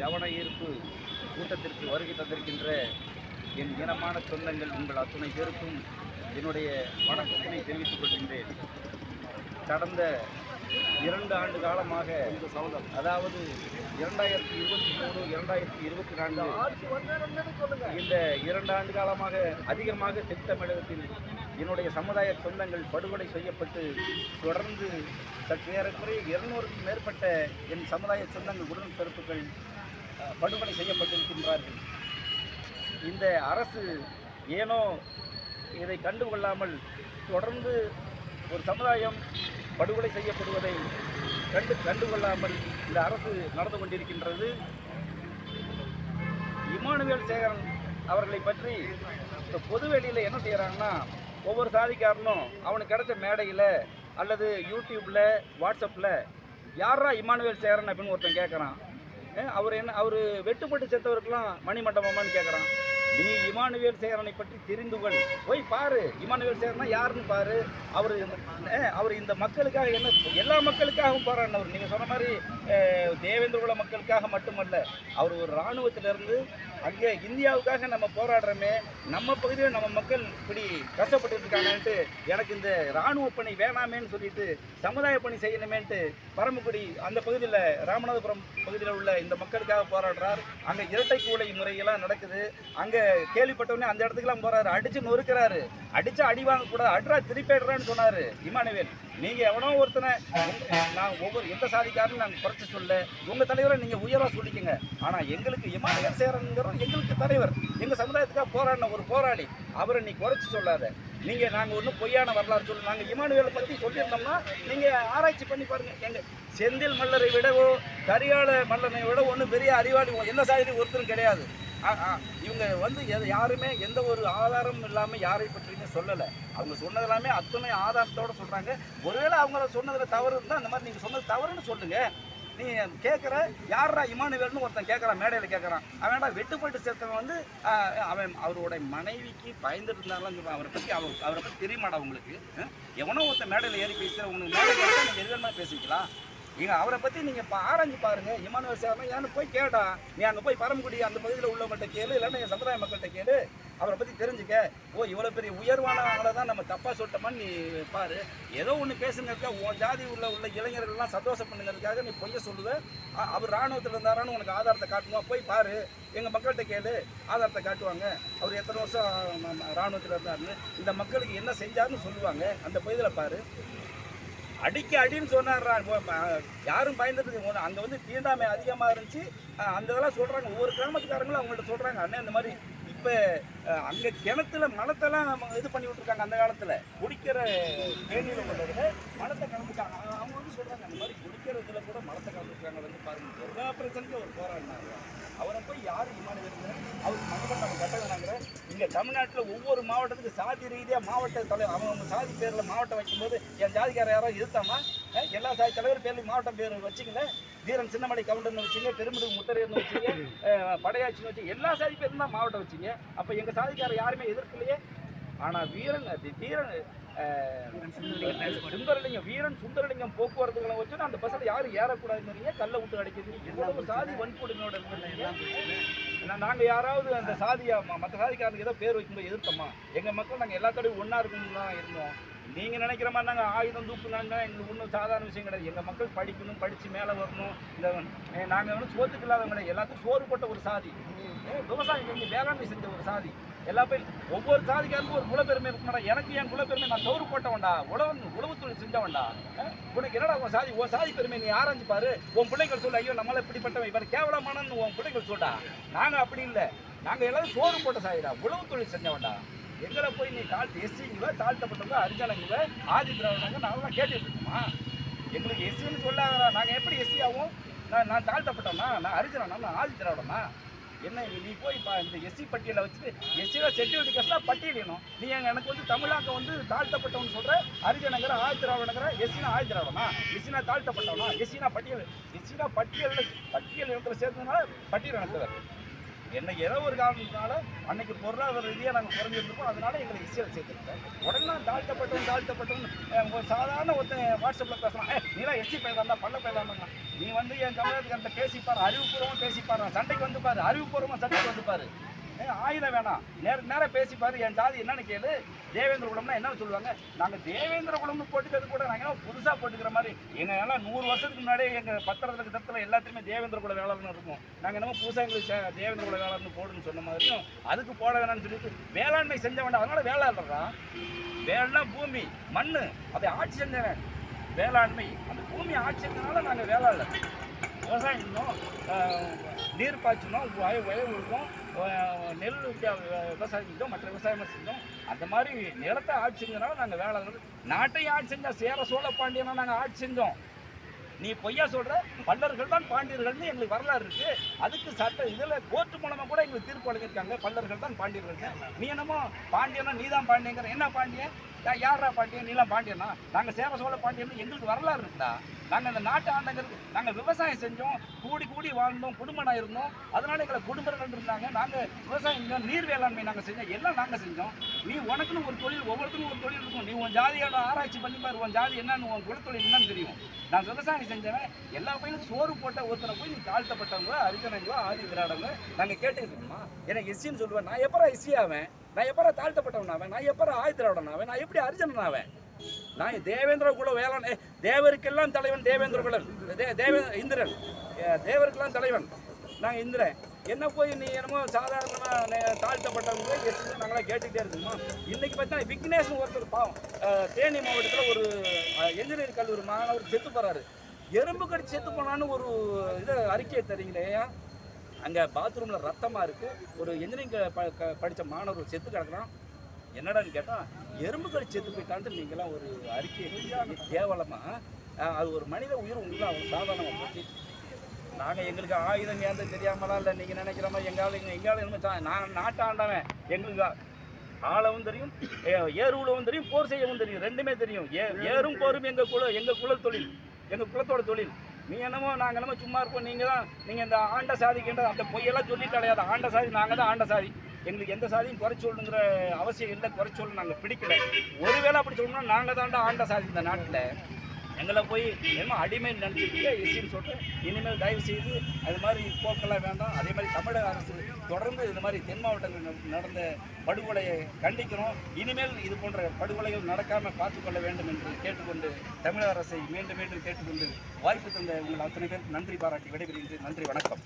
கவன ஈர்ப்பு கூட்டத்திற்கு வருகை தந்திருக்கின்ற என் இனமான சொந்தங்கள் உங்கள் அத்துணை பேருக்கும் என்னுடைய வணக்கத்தினை தெரிவித்துக் கொள்கின்றேன். கடந்த இரண்டு ஆண்டு காலமாக அதாவது இரண்டாயிரத்தி இருபத்தி மூணு இரண்டாயிரத்தி இருபத்தி நான்கு இந்த இரண்டு ஆண்டு காலமாக அதிகமாக தென் தமிழகத்தில் என்னுடைய சமுதாய சொந்தங்கள் படுகொலை செய்யப்பட்டு தொடர்ந்து சற்று ஏறக்குறைய இருநூறுக்கும் மேற்பட்ட என் சமுதாய சொந்தங்கள் உடன்பிறப்புகள் படுகொலை செய்யப்பட்டிருக்கின்றார்கள். இந்த அரசு ஏனோ இதை கண்டுகொள்ளாமல் தொடர்ந்து ஒரு சமுதாயம் படுகொலை செய்யப்படுவதை கண்டு கண்டுகொள்ளாமல் இந்த அரசு நடந்து கொண்டிருக்கின்றது. இமானுவேல் சேகரன் அவர்களை பற்றி இந்த பொதுவெளியில் என்ன செய்கிறாங்கன்னா ஒவ்வொரு சாதிக்காரனும் அவனுக்கு கிடைச்ச மேடையில் அல்லது யூடியூப்பில் வாட்ஸ்அப்பில் யாரா இமானுவேல் சேகரன் அப்படின்னு ஒருத்தன் கேட்குறான் அவர் என்ன அவர் வெட்டுப்பட்டு செத்தவருக்கெல்லாம் மணிமண்டபமான்னு கேட்குறான் நீ இமானுவேல் சேகரனை பற்றி தெரிந்து கொள். போய் பாரு இமானுவேல் சேரனா யாருன்னு பாரு. அவர் அவர் இந்த மக்களுக்காக என்ன எல்லா மக்களுக்காகவும் போராடினவர். நீங்கள் சொன்ன மாதிரி தேவேந்திரகுல மக்களுக்காக மட்டுமல்ல அவர் ஒரு இராணுவத்திலிருந்து அங்கே இந்தியாவுக்காக நம்ம போராடுறோமே நம்ம பகுதியில் நம்ம மக்கள் இப்படி கஷ்டப்பட்டு இருக்காங்கன்ட்டு எனக்கு இந்த இராணுவ பணி வேணாமேன்னு சொல்லிட்டு சமுதாய பணி செய்யணுமேன்ட்டு பரமக்குடி அந்த பகுதியில் ராமநாதபுரம் பகுதியில் உள்ள இந்த மக்களுக்காக போராடுறார். அங்கே இரட்டை கூலை முறையெல்லாம் நடக்குது. அங்கே கேள்விப்பட்டவொடனே அந்த இடத்துக்குலாம் போறாரு. அடிச்சு நொறுக்கிறாரு. அடிச்சு அடி வாங்கக்கூடாது. அட்ரா திருப்பேடுறான்னு சொன்னாரு. இமானுவேல் நீங்க எவனோ ஒருத்தனை நான் ஒவ்வொரு எந்த சாதிக்காரன்னு நாங்கள் குறைச்சி சொல்ல உங்க தலைவரை நீங்க உயர்வா சொல்லிக்கங்க. ஆனா எங்களுக்கு இமானுவேல் சேரனுங்கிறோம் எங்களுக்கு தலைவர். எங்க சமுதாயத்துக்காக போராடின ஒரு போராளி. அவரை நீ குறைச்சி சொல்லாத. நீங்க நாங்க ஒன்றும் பொய்யான வரலாறு சொல்லு நாங்க இமானுவேலை பத்தி சொல்லியிருந்தோம்னா நீங்க ஆராய்ச்சி பண்ணி பாருங்க. எங்க செந்தில் மல்லரை விடவோ கரிகால மல்லனை விட ஒன்றும் பெரிய அறிவாளி எந்த சாதியும் ஒருத்தரும் கிடையாது. இவங்க வந்து எது யாருமே எந்த ஒரு ஆதாரமும் இல்லாமல் யாரை பற்றியுமே சொல்லலை. அவங்க சொன்னது எல்லாமே அத்தனை ஆதாரத்தோடு சொல்கிறாங்க ஒருவேளை அவங்கள சொன்னதில் தவறு இருந்தால் அந்த மாதிரி நீங்கள் சொன்னது தவறுன்னு சொல்லுங்கள் நீ கேட்குற யாரா இமானுவேல்னு ஒருத்தன் கேட்குறான் மேடையில் கேட்குறான் அவன்டா வெட்டுப்பட்டு சேர்த்தவன் வந்து அவன் அவருடைய மனைவிக்கு பயந்துட்டு இருந்தாலும் சொல்றான். அவரை பற்றி அவர் அவரை பற்றி தெரியுமாடா உங்களுக்கு? எவனோ ஒருத்தன் மேடையில் ஏறி பேசுகிற உங்களுக்கு மேடையில் நீங்கள் எது பேசிக்கலாம் நீங்கள் அவரை பற்றி நீங்கள் இப்போ ஆராய்ஞ்சு பாருங்க. இமானுவல் சார்னா ஏன்னு போய் கேட்டா நீ அங்கே போய் பரமக்குடி அந்த பகுதியில் உள்ளவங்கள்ட்ட கேளு இல்லைன்னா என் சமுதாய மக்கள்கிட்ட கேளு. அவரை பற்றி தெரிஞ்சுக்க. ஓ இவ்வளோ பெரிய உயர்வான தான் நம்ம தப்பாக சொல்லிட்டோமான்னு நீ பாரு. ஏதோ ஒன்று பேசுங்கிறதுக்காக உன் ஜாதி உள்ள உள்ள இளைஞர்கள்லாம் சந்தோஷம் பண்ணுங்கிறதுக்காக நீ பொய்ய சொல்லுவ. அவர் ராணுவத்தில் இருந்தாரான்னு உனக்கு ஆதாரத்தை காட்டுமா? போய் பாரு. எங்கள் மக்கள்கிட்ட கேளு. ஆதாரத்தை காட்டுவாங்க. அவர் எத்தனை வருஷம் ராணுவத்தில் இருந்தாருன்னு. இந்த மக்களுக்கு என்ன செஞ்சாருன்னு சொல்லுவாங்க. அந்த பகுதியில் பாரு. அடிக்க அடின்னு சொன்னார்ரா யாரும் பயந்துட்டு அங்கே வந்து தீண்டாமை அதிகமாக இருந்துச்சு. அந்த இதெல்லாம் சொல்கிறாங்க ஒவ்வொரு கிராமத்துக்காரங்களும் அவங்கள்ட்ட சொல்கிறாங்க அண்ணே இந்த மாதிரி இப்போ அங்கே கிணத்துல மனத்தெல்லாம் இது பண்ணி விட்ருக்காங்க அந்த காலத்தில். குடிக்கிற தேனியில் உள்ளதில் மலத்தை கலந்துட்டாங்க. அவங்க வந்து சொல்கிறாங்க அந்த மாதிரி குடிக்கிற இதில் கூட மலத்தை கலந்துருக்காங்க வந்து பாருங்க. எல்லா பிரச்சனைக்கும் ஒரு போராடினாங்க இங்கே தமிழ்நாட்டில் ஒவ்வொரு மாவட்டத்துக்கு சாதி ரீதியாக மாவட்ட தலைவர் அவங்க அவங்க சாதி பேரில் மாவட்டம் வைக்கும்போது என் ஜாதிக்கார யாரோ இருத்தாமா எல்லா சாதி தலைவர் பேர்லையும் மாவட்டம் பேர் வச்சுக்கல வீரன் சின்னமலை கவுண்டர்னு வச்சிங்க பெருமிடு முத்தரையர்னு வச்சிங்க படையாச்சின்னு வச்சு எல்லா சாதி பேரும் தான் மாவட்டம் வச்சிங்க அப்போ எங்கள் சாதிக்கார யாருமே எதிர்க்கலையே. ஆனால் வீரன் அது வீரன் சுந்தரலிங்கம் வீரன் சுந்தரலிங்கம் போக்குவரத்துகளை வச்சு அந்த பஸ்ஸில் யாரும் ஏறக்கூடாதுங்கிறீங்க. கல்லை விட்டு அடைக்குது எவ்வளவு சாதி வன்கொடுமையோட இருந்தீங்க நாங்கள் யாராவது அந்த சாதியா மற்ற சாதிக்காரனுக்கு ஏதோ பேர் வைக்கும்போது எதிர்த்தோமா? எங்கள் மக்கள் நாங்கள் எல்லாத்தோடையும் ஒன்றா இருக்கணும் தான் இருந்தோம். நீங்கள் நினைக்கிற மாதிரி நாங்கள் ஆயுதம் தூக்குனாங்க எங்களுக்கு ஒன்றும் சாதாரண விஷயம் கிடையாது. எங்கள் மக்கள் படிக்கணும் படித்து மேலே வரணும். இந்த நாங்கள் வந்து சோத்துக்கு இல்லாதவங்க கிடையாது எல்லாத்துக்கும் சோறு போட்ட ஒரு சாதி. விவசாயம் செஞ்சு வேளாண்மை செஞ்ச ஒரு சாதி. எல்லா பேர் ஒவ்வொரு சாதிக்காருக்கும் ஒரு குலப்பெருமை இருக்குமாடா. எனக்கு என் குலப்பெருமை நான் சோறு போட்டவன்டா. உழவு உழவு தொழில் செஞ்சவன்டா உனக்கு என்னடா உன் சாதி உன் சாதி பெருமை நீ ஆராய்ஞ்சு பாரு. உன் பிள்ளைகள் சொல்லு ஐயோ நம்மளால இப்படிப்பட்டவன் இவன் கேவலமானன்னு உன் பிள்ளைகள் சொல்டா நாங்கள் அப்படி இல்லை. நாங்கள் எல்லாரும் சோறு போட்ட சாதிடா. உழவு தொழில் செஞ்சவன்டா. எங்களை போய் நீ தாழ்த்து எஸ்சிங்குவ தாழ்த்தப்பட்டவங்க அரிஜனங்குவ ஆதி திராவிடங்க நாங்களாம் கேட்டுட்டு இருக்கோமா எங்களுக்கு எஸ்சின்னு சொல்லாதான் நாங்கள் எப்படி எஸ்சி ஆகும் நான் நான் தாழ்த்தப்பட்டோம்னா நான் அரிஜனா நான் ஆதி திராவிடமா என்ன நீ போய் இப்போ இந்த எஸ்சி பட்டியலை வச்சுட்டு எஸ்சியில் செக்யூரிட்டி கஸ்டாக பட்டியலிடணும் நீ எங்கள் எனக்கு வந்து தமிழாக்க வந்து தாழ்த்தப்பட்டவனு சொல்கிற அரிஜனங்கிற ஆதி நகர எஸ்சினா ஆதி திராவிடமா எஸ்சினா தாழ்த்தப்பட்டவனா? எஸ்சினா பட்டியல். எஸ்சினா பட்டியலில் பட்டியல் இடத்துல சேர்ந்ததுனால பட்டியல் நடத்துவார் என்ன ஏதோ ஒரு காரணத்தினால அன்னைக்கு பொருளாதார ரீதியாக நாங்கள் குறைஞ்சிருந்தோம் அதனால எங்களை எஸ்சியில் சேர்த்துருக்கேன் உடனே நான் தாழ்த்தப்பட்டவன் தாழ்த்தப்பட்டவன். ஒரு சாதாரண ஒருத்தன் வாட்ஸ்அப்பில் பேசலாம் ஏ நீலாம் எஸ்சி பேதாண்டா பல்ல பேதாண்டா நீ வந்து என் சமுதாயத்துக்கு அந்த பேசிப்பார் அறிவுபூர்வமாக பேசிப்பார். சண்டைக்கு வந்து பாரு அறிவுபூர்வமாக சண்டைக்கு வந்து பாரு. ஆயுதம் வேணாம். நேர நேரம் பேசிப்பாரு என் ஜாதி என்னன்னு கேளு. தேவேந்திர குலம்னா என்னன்னு சொல்லுவாங்க. நாங்கள் தேவேந்திர குலம்னு போட்டுக்கிறது கூட நாங்கள் என்ன புதுசாக போட்டுக்கிற மாதிரி. எங்கள் எல்லாம் நூறு வருஷத்துக்கு முன்னாடியே எங்கள் பத்திரத்தில் கிட்டத்தில் எல்லாத்துலேயுமே தேவேந்திர குல வேளாளர்னு இருக்கும் நாங்கள் என்னமோ புதுசாக எங்களுக்கு சே- தேவேந்திர குல வேளாளர்னு போடுன்னு சொன்ன மாதிரியும் அதுக்கு போட வேணாம்னு சொல்லிட்டு வேளாண்மை செஞ்ச வேண்டாம் அதனால் வேளாளர்றா வேலைனா பூமி மண் அதை ஆட்சி செஞ்சவன். வேளாண்மை அந்த பூமி ஆட்சி செஞ்சதுனால நாங்கள் வேளாளர் விவசாயம் செஞ்சோம் நீர் பாய்ச்சினோம் வய வயல் இருக்கும் நெல் விவசாயம் செஞ்சோம் மற்ற விவசாயம் செஞ்சோம். அந்த மாதிரி நிலத்தை ஆட்சி செஞ்சனால நாங்கள் வேலை நாட்டையும் ஆட்சி செஞ்சோம் சேர சோழ பாண்டியனா நாங்கள் ஆட்சி செஞ்சோம். நீ பொய்யா சொல்ற? பல்லர்கள் தான் பாண்டியர்கள்னு எங்களுக்கு வரலாறு இருக்கு. அதுக்கு சட்ட இதில் கோர்ட்டு மூலமாக கூட எங்களுக்கு தீர்ப்பு வழங்கியிருக்காங்க. பல்லர்கள் தான் பாண்டியர்கள். நீ என்னமோ பாண்டியனா நீ தான் பாண்டியங்கிற. என்ன பாண்டியன்? யாரா பாண்டியன்? நீலாம் பாண்டியனா? நாங்கள் சேர சோழ பாண்டியன் எங்களுக்கு வரலாறு இருக்குடா. நாங்கள் இந்த நாட்டு ஆண்டங்கிறது நாங்கள் விவசாயம் செஞ்சோம் கூடி கூடி வாழ்ந்தோம் குடும்பம் இருந்தோம். அதனால எங்களை குடும்பங்கள் இருந்தாங்க. நாங்கள் விவசாயம் செஞ்சோம் நீர் வேளாண்மை நாங்கள் செஞ்சோம் எல்லாம் நாங்கள் செஞ்சோம். நீ உனக்குன்னு ஒரு தொழில் ஒவ்வொருத்தருக்கும் ஒரு தொழில் இருக்கும். நீ உன் ஜாதியோட ஆராய்ச்சி பண்ணி பாரு உன் ஜாதி என்னன்னு உன் குலத்தொழில் என்னன்னு தெரியும். நான் விவசாயம் செஞ்சவன். எல்லா பையனும் சோறு போட்ட ஒருத்தனை போய் நீ தாழ்த்தப்பட்டவங்க அரிசனங்களோ ஆதி திராடங்க நாங்கள் கேட்டுக்கிட்டு இருக்கோமா எனக்கு எஸ்சின்னு சொல்லுவேன். நான் எப்போ எஸ்சி ஆவேன் நான் எப்பரா தாழ்த்தப்பட்டவன் நான் எப்பரா ஆதி நான் எப்படி அரிஜனன் ஆவேன் நான் தேவேந்திர குல வேளாண் தேவருக்கெல்லாம் தலைவன் தேவேந்திர குலன். தே தேவே இந்திரன். தேவருக்கெல்லாம் தலைவன். நாங்கள் இந்திரன். என்ன போய் நீ என்னமோ சாதாரணமாக தாழ்த்தப்பட்டவங்க எஸ்சி நாங்களாம் கேட்டுக்கிட்டே இருக்கோமா இன்றைக்கி பார்த்தா விக்னேஷன் ஒருத்தர் பாவம். தேனி மாவட்டத்தில் ஒரு என்ஜினியரிங் கல்லூரி மாணவர் செத்து போகிறாரு எறும்பு கடிச்சு செத்து போனான்னு ஒரு இதை அறிக்கையை தரீங்களே அங்கே பாத்ரூமில் ரத்தமாக இருக்குது ஒரு இன்ஜினியரிங் படித்த மாணவர் செத்து கிடக்குறான். என்னடான்னு கேட்டால் எறும்பு செத்து போயிட்டான்ட்டு நீங்களாம் ஒரு அறிக்கை கேவலமாக அது ஒரு மனித உயிர் உங்களை அவங்க சாதாரணமாக போச்சு நாங்கள் எங்களுக்கு ஆயுதம் ஏந்த தெரியாமலாம் இல்லை நீங்கள் நினைக்கிற மாதிரி எங்கால எங்கள் எங்கால என்ன நான் நாட்டை ஆண்டவன் எங்களுக்கு ஆளவும் தெரியும் ஏ- ஏர் உழவும் தெரியும் போர் செய்யவும் தெரியும். ரெண்டுமே தெரியும். ஏ ஏறும் போரும் எங்கள் குல எங்கள் குல தொழில் எங்கள் குலத்தோட தொழில். நீ என்னமோ நாங்கள் என்னமோ சும்மா இருப்போம் நீங்கள் தான் நீங்கள் இந்த ஆண்ட சாதிக்கின்ற அந்த பொய்யெல்லாம் சொல்லிட்டு கிடையாது. ஆண்ட சாதி நாங்கள் தான் ஆண்ட சாதி. எங்களுக்கு எந்த சாதியும் குறை சொல்லணுங்கிற அவசியம் இல்லை குறை சொல்ல நாங்கள் பிடிக்கல. ஒருவேளை அப்படி சொல்லணும்னா நாங்கள் தான்டா ஆண்ட சாதி இந்த நாட்டில். எங்களை போய் என்ன அடிமை நினச்சிட்டு எஸ்சின்னு சொல்லிட்டு இனிமேல் தயவு செய்து அது மாதிரி போக்கெல்லாம் வேண்டாம். அதே மாதிரி தமிழக அரசு தொடர்ந்து இந்த மாதிரி தென் மாவட்டங்கள் நடந்த படுகொலையை கண்டிக்கிறோம். இனிமேல் இது போன்ற படுகொலைகள் நடக்காமல் பார்த்துக்கொள்ள வேண்டும் என்று கேட்டுக்கொண்டு தமிழக அரசை மீண்டும் மீண்டும் கேட்டுக்கொண்டு வாய்ப்பு தந்த உங்கள் அத்தனை பேருக்கு நன்றி பாராட்டி விடைபெறுகின்றேன். நன்றி வணக்கம்.